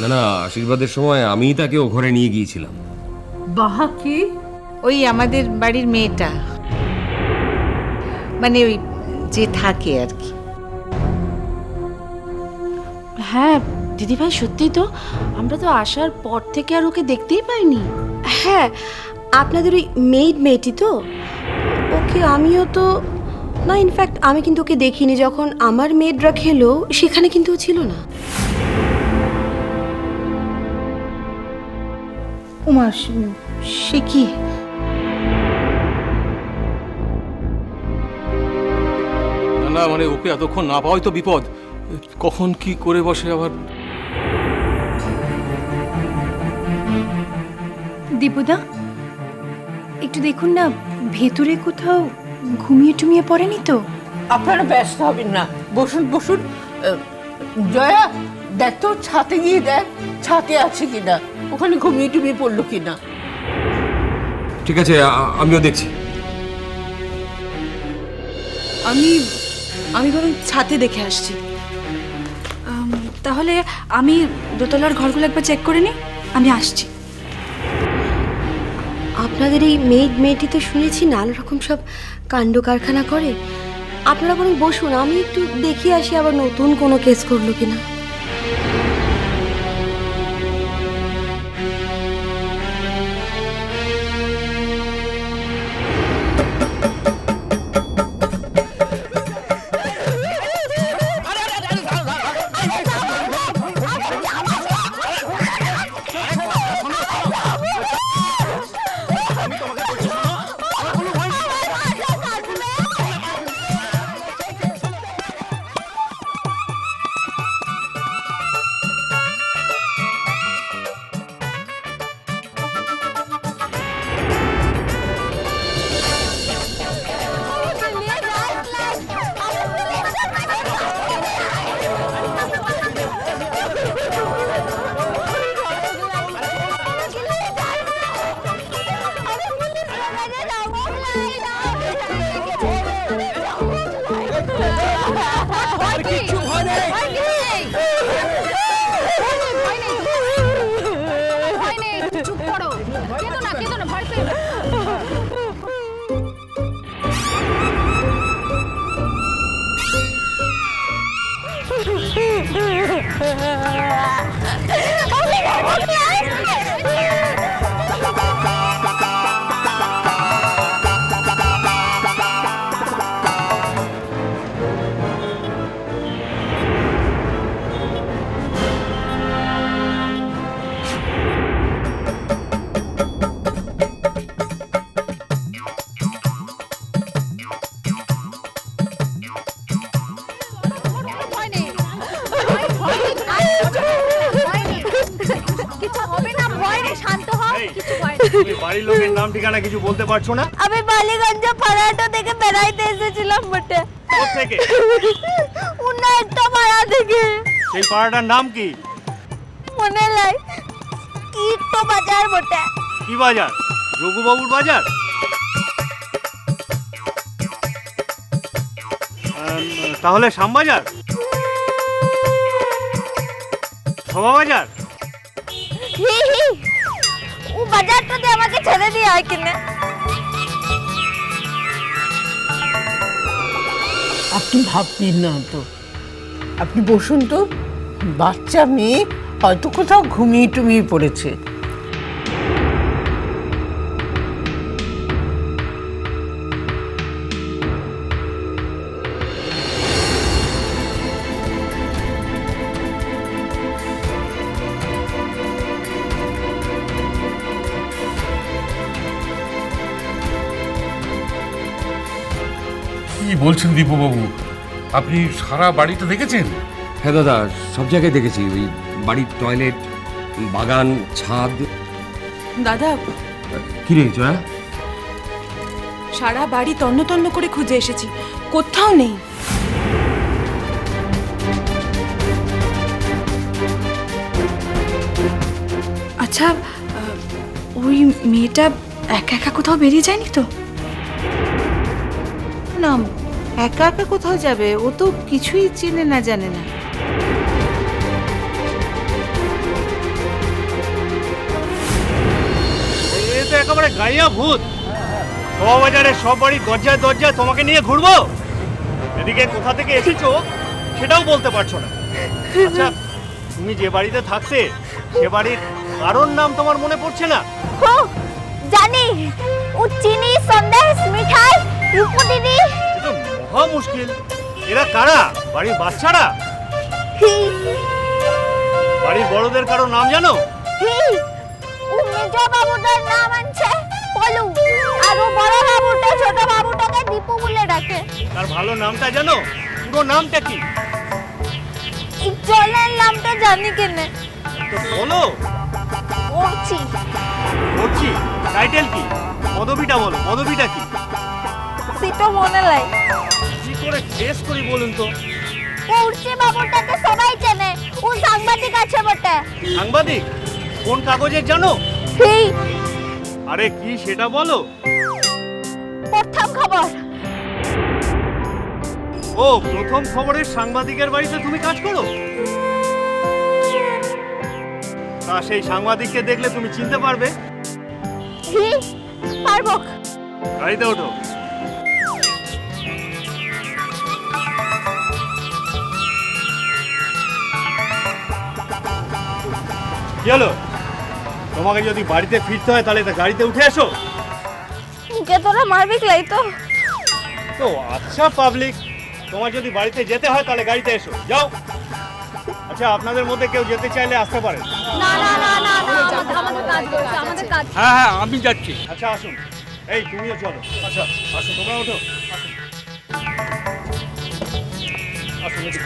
না না আশীর্বাদের সময় আমিই তাকে ও ঘরে নিয়ে গিয়েছিলাম। বাহা কি? ওই আমাদের বাড়ির মেয়েটা। মানে ওই যে থাকে আর কি। হ্যাঁ দিদিভাই সত্যি তো আমরা তো আসার পর থেকে আর ওকে দেখতেই পাইনি। হ্যাঁ আপনাদের ওই মেইড মেয়েটি তো? ওকে আমিও তো না ইনফ্যাক্ট আমি কিন্তু ওকে দেখিনি। যখন আমার মেয়েডরা খেলো সেখানে কিন্তু ও ছিল না। উমা সে- কি? না না মানে ওকে এতক্ষণ না পাওয়াই তো বিপদ। কখন কি করে বসে আবার? দীপুদা একটু দেখুন না ভেতরে কোথাও ঘুমিয়ে টুমিয়ে পড়েনি তো? আপনারা ব্যস্ত হবেন না। বসুন বসুন। আহ, জয়া দেখ তো ছাতে গিয়ে দেখ ছাতে আছে কিনা ওখানে ঘুমিয়ে টুমিয়ে পড়ল কিনা। ঠিক আছে আমিও দেখছি। আমি আমি বরং ছাতে দেখে আসছি। আম, তাহলে আমি দোতলার ঘরগুলো একবার চেক করে নিই আমি আসছি। আপনাদের এই মেয়ে মেয়েটি তো শুনেছি নানা রকম সব কাণ্ড কারখানা করে। আপনারা বরং বসুন আমি একটু দেখে আসি আবার নতুন কোনো কেস করল কিনা। তুমি বাড়ির লোকের নাম ঠিকানা কিছু বলতে পারছ না? আমি বালিগঞ্জ পাড়াটা থেকে বেড়াইতে এসেছিলাম বটে। থেকে? উন্নয়নটা পাড়া থেকে। সেই পাড়াটার নাম কি? মনে কি তো বাজার বটে। কি বাজার? রঘুবাবুর বাজার? তাহলে শ্যামবাজার? শোভা আমাকে ছেড়ে দিয়ে আয় কিনে। আপনি ভাববেন না তো। আপনি বসুন তো। বাচ্চা মেয়ে হয়তো কোথাও ঘুমিয়ে টুমিয়ে পড়েছে। বলছেন দীপুবাবু? আপনি সারা বাড়িটা দেখেছেন? হ্যাঁ দাদা সব জায়গায় দেখেছি। ওই বাড়ির টয়লেট বাগান ছাদ। দাদা। কি রে জয়া? সারা বাড়ি তন্ন তন্ন করে খুঁজে এসেছি। কোথাও নেই। আচ্ছা ওই মেয়েটা একা একা কোথাও বেরিয়ে যায়নি তো? না একা একা কোথাও যাবে ও তো কিছুই চেনে না জানে না। এ তো একেবারে গাইয়া ভূত। বাজারে সব বাড়ি দরজায় দরজায় তোমাকে নিয়ে ঘুরবো? এদিকে কোথা থেকে এসেছ সেটাও বলতে পারছ না। আচ্ছা তুমি যে বাড়িতে থাকতে সে বাড়ির কারোর নাম তোমার মনে পড়ছে না? জানি। ও চিনি সন্দেশ মিঠাই রূপদিদি মহা মুশকিল। এরা কারা? বাড়ির বাচ্চারা? বাড়ির বড়দের কারোর নাম জানো? মেজ বাবুটার নাম আছে পলু। আর ও বড় বাবুটা ছোট বাবুটাকে দীপু বলে ডাকে। তার ভালো নামটা জানো? পুরো নামটা কি? জলের নামটা জানি কেনে। তো বলো। ওরছি বলছি টাইটেল কি? পদবিটা বলো পদবিটা কি? সেটা মনে লাই কি করে গেস করি বলুন তো? ওরছি বাবুটাকে সবাই চেনে ও সাংবাদিক আছে বটে। সাংবাদিক? কোন কাগজের জানো? হি আরে কি সেটা বলো? প্রথম খবর। ও প্রথম খবরের সাংবাদিকের বাড়িতে তুমি কাজ করো? তা সেই সাংবাদিককে দেখলে তুমি চিনতে পারবে। হি পারব। গাড়িতে ওঠো। কি হলো তোমাকে যদি বাড়িতে ফিরতে হয় তাহলে তা গাড়িতে উঠে এসো। মুখে তোরা মারবি লাই তো। তো আচ্ছা পাবলিক তোমার যদি বাড়িতে যেতে হয় তাহলে গাড়িতে এসো। যাও। আচ্ছা আপনাদের মধ্যে কেউ যেতে চাইলে আসতে পারেন। না না না না না আমাদের কাজ করছে আমাদের কাজ। হ্যাঁ হ্যাঁ আমি যাচ্ছি। আচ্ছা আসুন। এই তুমিও চলো। আচ্ছা আসো তোমরা ওঠো। আসুন আসুন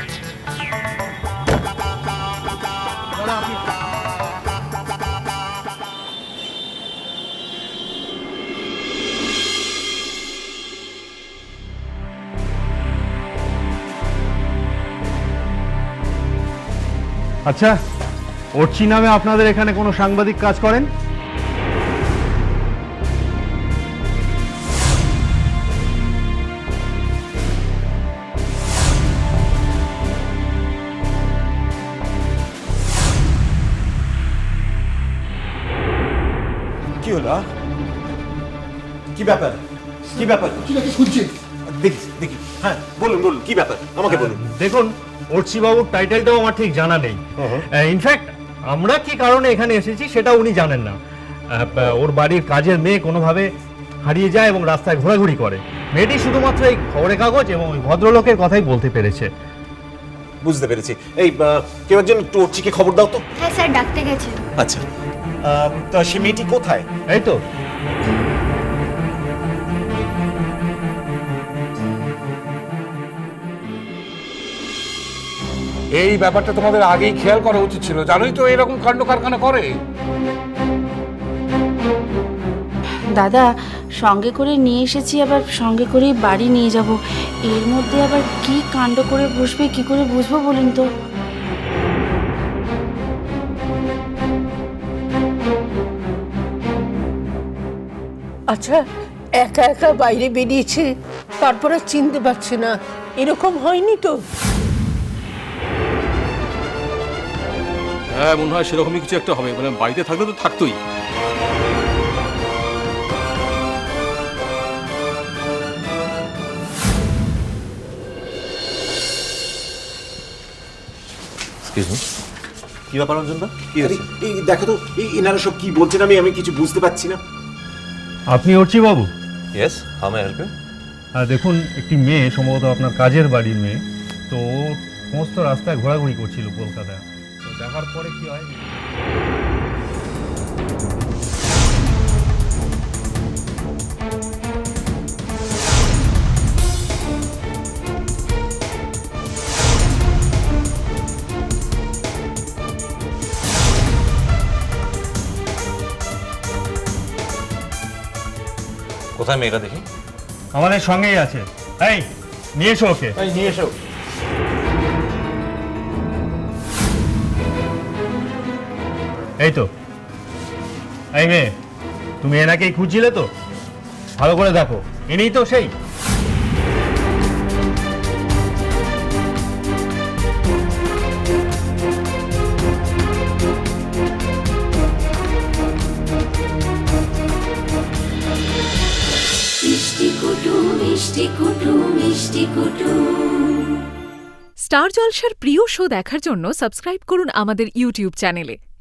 আচ্ছা অর্চি নামে আপনাদের এখানে কোনো সাংবাদিক কাজ করেন? কি হলো? কি ব্যাপার? কি ব্যাপার? কি নাকি শুনছি। দেখি দেখি। হ্যাঁ বলুন বলুন কি ব্যাপার? আমাকে বলুন। দেখুন অর্চি বাবুর টাইটেলটাও আমার ঠিক জানা নেই। ইনফ্যাক্ট আমরা কি কারণে এখানে এসেছি সেটা উনি জানেন না। ওর বাড়ির কাজের মেয়ে কোনোভাবে হারিয়ে যায় এবং রাস্তায় ঘোরাঘুরি করে। মেয়েটি শুধুমাত্র এই খবরের কাগজ এবং ওই ভদ্রলোকের কথাই বলতে পেরেছে। বুঝতে পেরেছি। এই কেউ একজন একটু অর্চিকে খবর দাও তো। হ্যাঁ স্যার ডাকতে গেছে। আচ্ছা। তা সে মেয়েটি কোথায়? এই তো। এই ব্যাপারটা তোমাদের আগেই খেয়াল করা উচিত ছিল। জানোই তো এরকম কাণ্ড কারখানা করে। দাদা সঙ্গে করে নিয়ে এসেছি আবার সঙ্গে করেই বাড়ি নিয়ে যাব। এর মধ্যে আবার কি কাণ্ড করে বসবে কি করে বুঝব বলুন তো? আচ্ছা একা একা বাইরে বেরিয়েছে তারপরে চিনতে পারছে না। এরকম হয়নি তো? হ্যাঁ মনে হয় সেরকমই কিছু একটা হবে। মানে বাড়িতে থাকলে তো থাকতোই। কি ব্যাপার অঞ্জনদা? কি হয়েছে এই দেখো তো এই এনারা সব কি বলছেন আমি আমি কিছু বুঝতে পারছি না। আপনি Archi babu yes how may help হ্যাঁ দেখুন একটি মেয়ে সম্ভবত আপনার কাজের বাড়ির মেয়ে তো ও সমস্ত রাস্তায় ঘোরাঘুরি করছিল কলকাতায়। দেখার পরে কি হয়? কোথায় মেয়েটা দেখি? আমাদের সঙ্গেই আছে। এই নিয়ে এসো ওকে। নিয়ে এসো। এই তো। এই মেয়ে তুমি এনাকেই খুঁজছিলে তো? ভালো করে দেখো এনেই তো সেই। স্টার জলসার প্রিয় শো দেখার জন্য সাবস্ক্রাইব করুন আমাদের ইউটিউব চ্যানেলে।